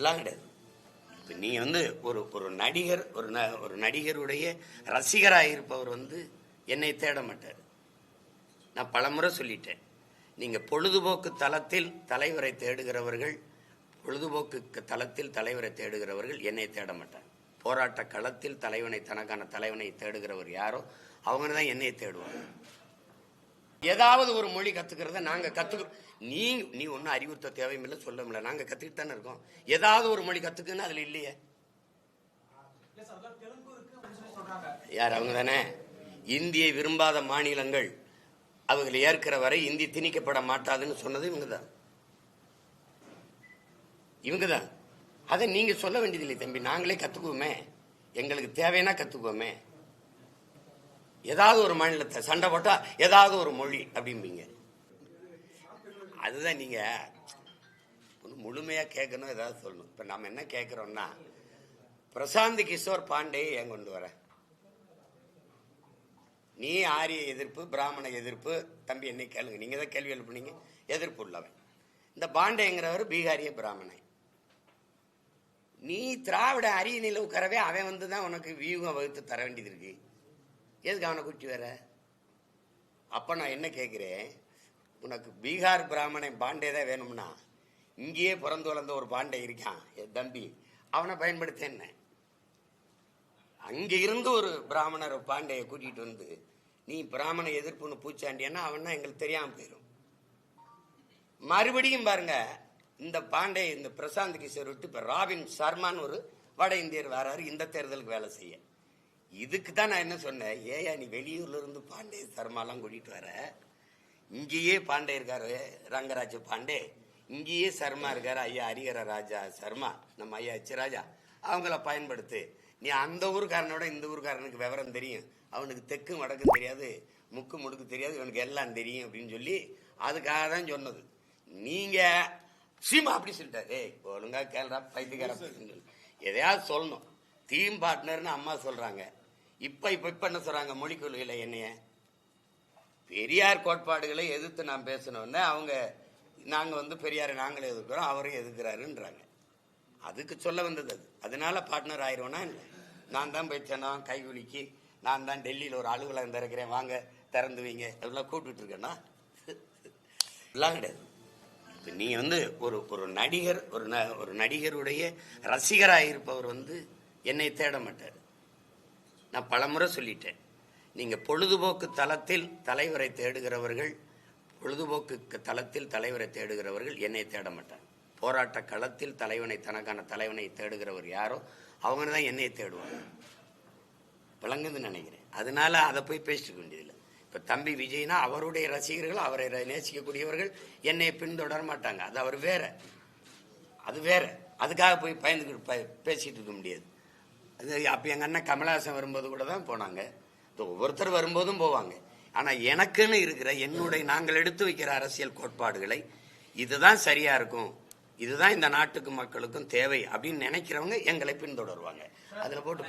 அப்படிலாம் கிடையாது இப்போ நீ வந்து ஒரு ஒரு நடிகர் ஒரு ந ஒரு நடிகருடைய ரசிகராக இருப்பவர் வந்து என்னை தேட மாட்டார். நான் பலமுறை சொல்லிட்டேன். நீங்கள் பொழுதுபோக்கு தளத்தில் தலைவரை தேடுகிறவர்கள் பொழுதுபோக்கு தளத்தில் தலைவரை தேடுகிறவர்கள் என்னை தேட மாட்டாங்க போராட்ட களத்தில் தலைவனை தனக்கான தலைவனை தேடுகிறவர் யாரோ அவங்க தான் என்னை தேடுவாங்க. ஏதாவது ஒரு மொழி கத்துக்கிறத நாங்க கத்துக்க நீ நீ ஒன்றும் அறிவுறுத்த தேவையில்லை சொல்ல முடியல. நாங்க கத்துக்கிட்டு தானே இருக்கோம். ஏதாவது ஒரு மொழி கத்துக்குன்னு அதுல இல்லையே. யார் அவங்க தானே? இந்தியை விரும்பாத மாநிலங்கள் அவங்களை ஏற்கிற வரை இந்தி திணிக்கப்பட மாட்டாதுன்னு சொன்னது இவங்க தான் இவங்க தான் அதை நீங்க சொல்ல வேண்டியதில்லை தம்பி. நாங்களே கத்துக்குவோமே. எங்களுக்கு தேவைன்னா கத்துக்குவோமே. ஏதாவது ஒரு மாநிலத்தை சண்டை போட்டால் ஏதாவது ஒரு மொழி அப்படிம்பீங்க. அதுதான் நீங்க ஒண்ணு முழுமையா கேட்கணும் ஏதாவது சொல்லணும். இப்ப நாம என்ன கேட்கிறோம்னா பிரசாந்த் கிஷோர் பாண்டே ஏன் கொண்டு வர? நீ ஆரிய எதிர்ப்பு பிராமண எதிர்ப்பு தம்பி என்னை கேளுங்க. நீங்க தான் கேள்வி எழுப்புனீங்க எதிர்ப்பு உள்ளவன். இந்த பாண்டேங்கிறவர் பீகாரிய பிராமணன். நீ திராவிட அரிய உட்காரவே அவன் வந்து தான் உனக்கு வியூகம் வகுத்து தர வேண்டியது இருக்கு. எதுக்கு அவனை கூட்டி வர? அப்ப நான் என்ன கேட்கிறேன் உனக்கு பீகார் பிராமணன் பாண்டே தான் வேணும்னா இங்கேயே பிறந்து வளர்ந்த ஒரு பாண்டே இருக்கான் என் தம்பி. அவனை பயன்படுத்த என்ன? அங்க இருந்து ஒரு பிராமணர் பாண்டையை கூட்டிட்டு வந்து நீ பிராமண எதிர்ப்புன்னு பூச்சாண்டியன்னா அவன்னா எங்களுக்கு தெரியாம போயிடும் மறுபடியும் பாருங்க இந்த பாண்டே இந்த பிரசாந்த் கிஷோர் விட்டு இப்ப ராபின் சர்மான்னு ஒரு வட இந்தியர் வராரு இந்த தேர்தலுக்கு வேலை செய்ய. இதுக்கு தான் நான் என்ன சொன்னேன்? ஏயா நீ வெளியூர்ல இருந்து பாண்டே சர்மாலாம் கூட்டிட்டு வர. இங்கேயே பாண்டே இருக்காரு ரங்கராஜ பாண்டே. இங்கேயே சர்மா இருக்காரு ஐயா ஹரிஹர ராஜா சர்மா நம்ம ஐயா அச்சராஜா ராஜா. அவங்கள பயன்படுத்து. நீ அந்த ஊருக்காரனோட இந்த ஊருக்காரனுக்கு விவரம் தெரியும். அவனுக்கு தெக்கும் வடக்கும் தெரியாது முக்கு முடுக்கு தெரியாது இவனுக்கு எல்லாம் தெரியும் அப்படின்னு சொல்லி அதுக்காக தான் சொன்னது. நீங்க சீமா அப்படி சொல்லிட்டாரு. ஏய் ஒழுங்கா கேள்றா பைத்தியக்கார எதையாவது சொல்லணும். டீம் பார்ட்னர்னு அம்மா சொல்றாங்க. இப்ப இப்ப இப்ப என்ன சொல்றாங்க? மொழி கொள்கையில என்னைய? பெரியார் கோட்பாடுகளை எதிர்த்து நான் பேசணும்னு அவங்க நாங்க வந்து பெரியாரை நாங்களே எதிர்க்கிறோம் அவரையும் எதிர்க்கிறாருன்றாங்க. அதுக்கு சொல்ல வந்தது அது. அதனால பார்ட்னர் ஆயிடுவோன்னா இல்லை நான் தான் போய் சொன்னோம் கைகுலுக்கி நான் தான் டெல்லியில் ஒரு அலுவலகம் திறக்கிறேன் வாங்க திறந்து வைங்க அதெல்லாம் கூப்பிட்டு இருக்கேன்னா? எல்லாம் கிடையாது. இப்போ நீ வந்து ஒரு ஒரு நடிகர் ஒரு ந ஒரு நடிகருடைய ரசிகராக இருப்பவர் வந்து என்னை தேட மாட்டார். நான் பலமுறை சொல்லிட்டேன். நீங்கள் பொழுதுபோக்கு தளத்தில் தலைவரை தேடுகிறவர்கள் பொழுதுபோக்கு தளத்தில் தலைவரை தேடுகிறவர்கள் என்னை தேட மாட்டாங்க. போராட்ட களத்தில் தலைவனை தனக்கான தலைவனை தேடுகிறவர் யாரோ அவங்க தான் என்னை தேடுவாங்க. விளங்குதுன்னு நினைக்கிறேன். அதனால அதை போய் பேசிக்க வேண்டியதில்லை. இப்போ தம்பி விஜய்னா அவருடைய ரசிகர்கள் அவரை ர- நேசிக்கக்கூடியவர்கள் என்னை பின்தொடர மாட்டாங்க. அது அவர் வேற. அது வேற. அதுக்காக போய் பயந்துக்கிட்டு ப- பேசிட்டு இருக்க முடியாது. அது அப்போ எங்கள் அண்ணன் கமலஹாசன் வரும்போது கூட தான் போனாங்க. ஒவ்வொருத்தர் வரும்போதும் போவாங்க. ஆனால் எனக்குன்னு இருக்கிற என்னுடைய நாங்கள் எடுத்து வைக்கிற அரசியல் கோட்பாடுகளை இதுதான் சரியா இருக்கும். இதுதான் இந்த நாட்டுக்கு மக்களுக்கும் தேவை அப்படின்னு நினைக்கிறவங்க எங்களை பின்தொடருவாங்க. அதில் போட்டு